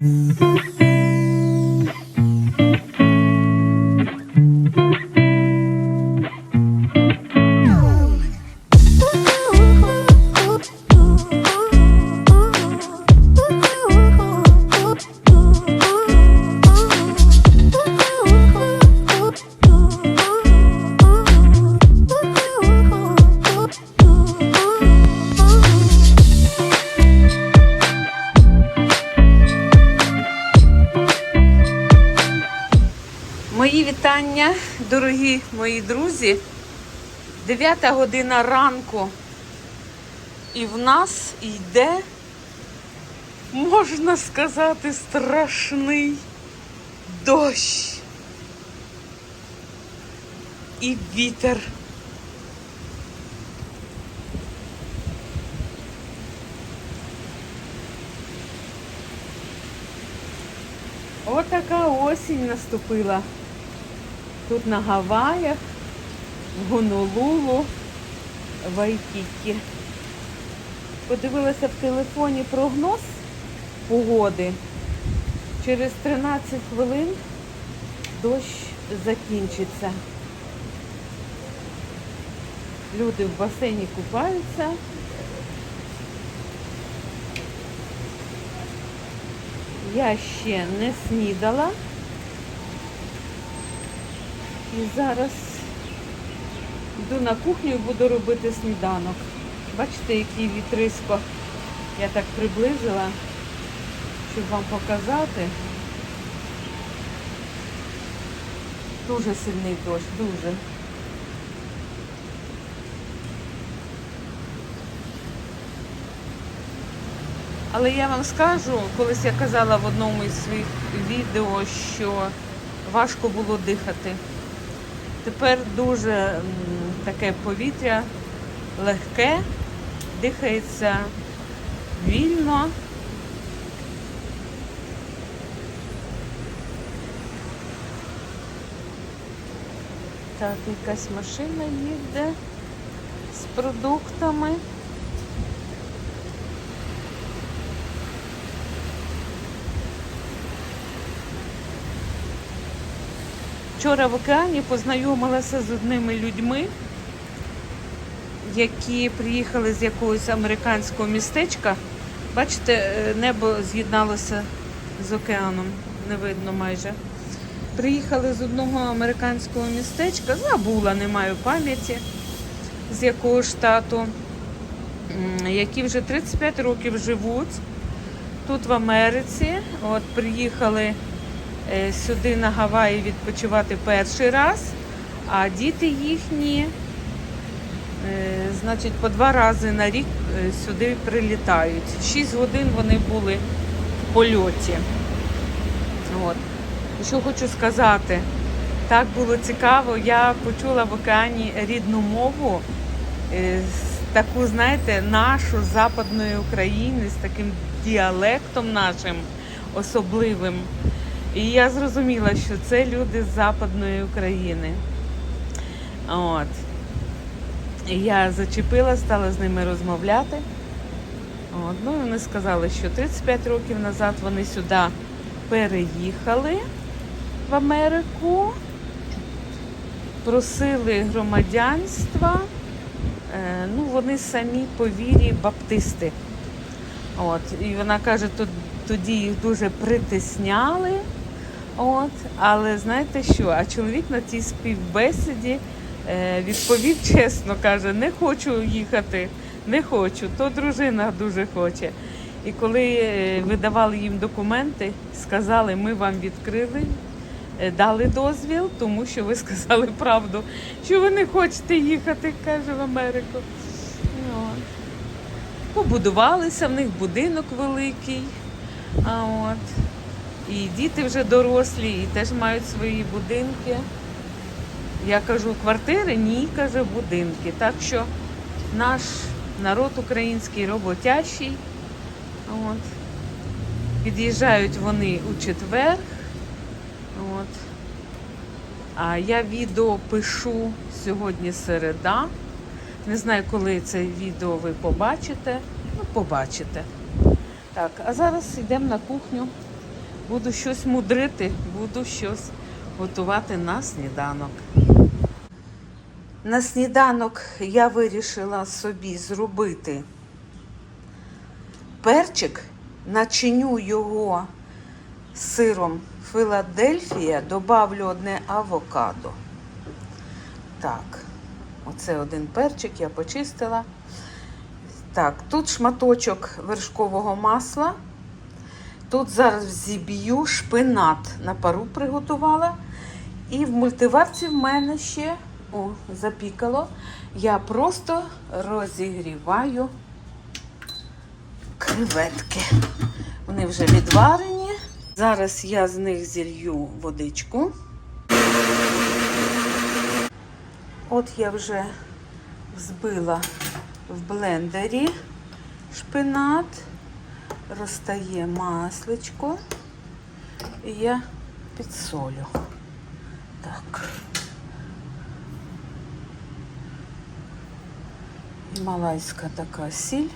Мої дорогі мої друзі. 9 година ранку. І в нас йде, можна сказати, страшний дощ. І вітер. Отака осінь наступила. Тут на Гаваях, в Гонолулу, в Айкікі. Подивилася в телефоні прогноз погоди. Через 13 хвилин дощ закінчиться. Люди в басейні купаються. Я ще не снідала. І зараз йду на кухню і буду робити сніданок. Бачите, який вітрисько я так приблизила, щоб вам показати. Дуже сильний дощ, дуже. Але я вам скажу, колись я казала в одному із своїх відео, що важко було дихати. Тепер дуже таке повітря легке, дихається вільно. Так, якась машина їде з продуктами. Вчора в океані познайомилася з одними людьми, які приїхали з якогось американського містечка. Бачите, е, небо з'єдналося з океаном, не видно майже. Приїхали з одного американського містечка, забула, не маю пам'яті, з якого штату, які вже 35 років живуть тут в Америці. От приїхали сюди на Гаваї відпочивати перший раз, а діти їхні, е, значить, по два рази на рік е, сюди прилітають. Шість годин вони були в польоті. От. Що хочу сказати, так було цікаво. Я почула в океані рідну мову, е, таку, знаєте, нашу Западної України, з таким діалектом нашим особливим. І я зрозуміла, що це люди з Западної України. От. Я зачепила, стала з ними розмовляти. От. Ну, вони сказали, що 35 років назад вони сюди переїхали в Америку, просили громадянства. Е, ну, вони самі по вірі баптисти. От. І вона каже, тоді їх дуже притисняли. От. Але знаєте що? А чоловік на цій співбесіді е, відповів чесно, каже, не хочу їхати, не хочу, то дружина дуже хоче. І коли е, видавали їм документи, сказали, ми вам відкрили, е, дали дозвіл, тому що ви сказали правду, що ви не хочете їхати, каже, в Америку. От. Побудувалися, в них будинок великий. А от. І діти вже дорослі, і теж мають свої будинки. Я кажу, квартири? Ні, каже, будинки. Так що наш народ український роботящий. От. Під'їжджають вони у четвер. От. А я відео пишу сьогодні середа. Не знаю, коли це відео ви побачите. Ну, побачите. Так, а зараз йдемо на кухню Буду щось мудрити, буду щось готувати на сніданок. На сніданок я вирішила собі зробити перчик, начиню його сиром Філадельфія, добавлю одне авокадо. Так, оце один перчик я почистила. Так, тут шматочок вершкового масла. Тут зараз зіб'ю шпинат на пару приготувала. І в мультиварці в мене ще о, запікало. Я просто розігріваю креветки. Вони вже відварені. Зараз я з них зілью водичку. От я вже взбила в блендері шпинат, розтає масличко і я підсолю. Так. Гімалайська така сіль.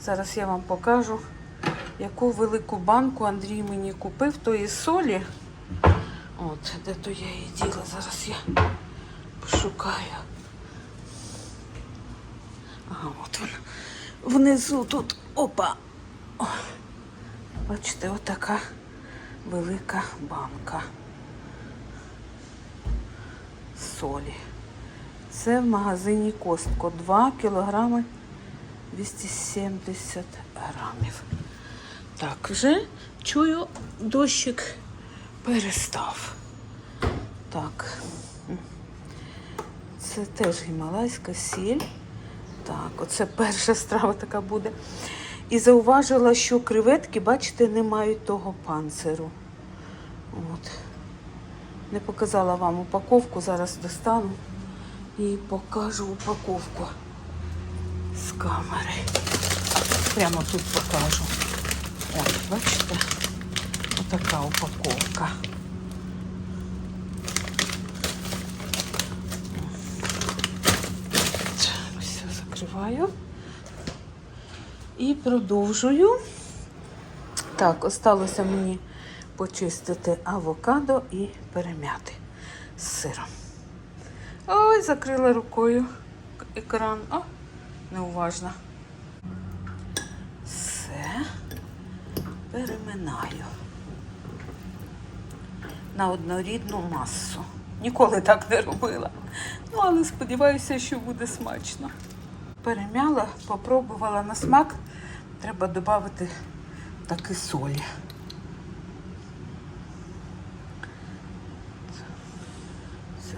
Зараз я вам покажу, яку велику банку Андрій мені купив тої солі. От, де то я її діла, зараз я пошукаю. Ага, от вона. Внизу тут опа. О, бачите, отака велика банка солі. Це в магазині Костко 2 кілограми 270 грамів. Так, вже чую, дощик перестав. Так. Це теж гімалайська сіль. Так, оце перша страва така буде. І зауважила, що креветки, бачите, не мають того панциру. От. Не показала вам упаковку, зараз достану і покажу упаковку з камери. Прямо тут покажу. От, бачите? Отака упаковка. Все закриваю. І продовжую. Так, осталося мені почистити авокадо і перем'яти з сиром. Ой, закрила рукою екран. О, неуважно. Все переминаю на однорідну масу. Ніколи так не робила. Ну, але сподіваюся, що буде смачно. Перемяла, попробувала на смак. Треба додати таки солі. Це.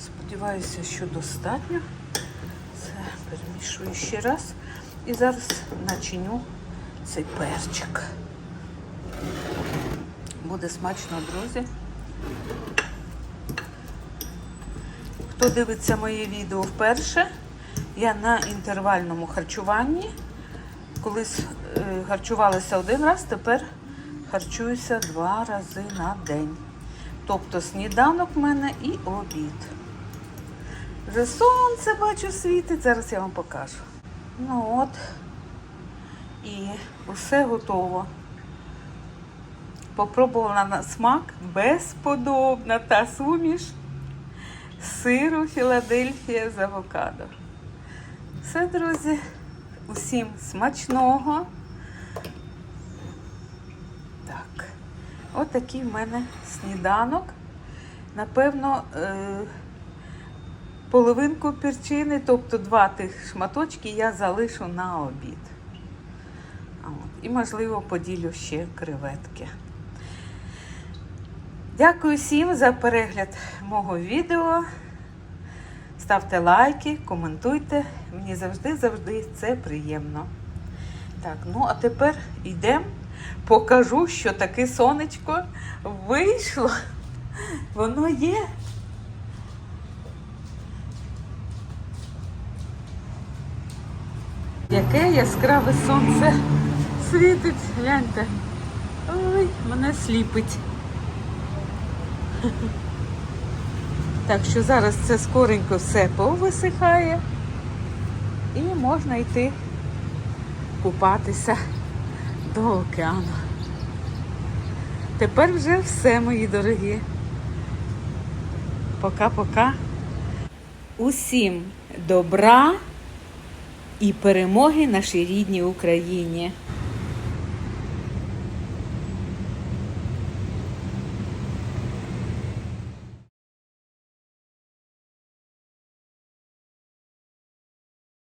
Сподіваюся, що достатньо. Це перемішую ще раз. І зараз начиню цей перчик. Буде смачно, друзі. Хто дивиться моє відео вперше, я на інтервальному харчуванні. Колись е, харчувалася один раз, тепер харчуюся два рази на день. Тобто сніданок в мене і обід. Вже сонце бачу світить, зараз я вам покажу. Ну от, і усе готово. Попробувала на смак безподобна та суміш сиру Філадельфія з авокадо. Все, друзі, усім смачного. Так, отакий в мене сніданок. Напевно, е- половинку перчини, тобто два тих шматочки я залишу на обід. От. І, можливо, поділю ще креветки. Дякую всім за перегляд мого відео. Ставте лайки, коментуйте. Мені завжди-завжди це приємно. Так, ну а тепер йдемо, покажу, що таке сонечко вийшло. Воно є. Яке яскраве сонце світить, гляньте. Ой, мене сліпить. Так що зараз це скоренько все повисихає і можна йти купатися до океану. Тепер вже все, мої дорогі. Пока-пока. Усім добра і перемоги нашій рідній Україні.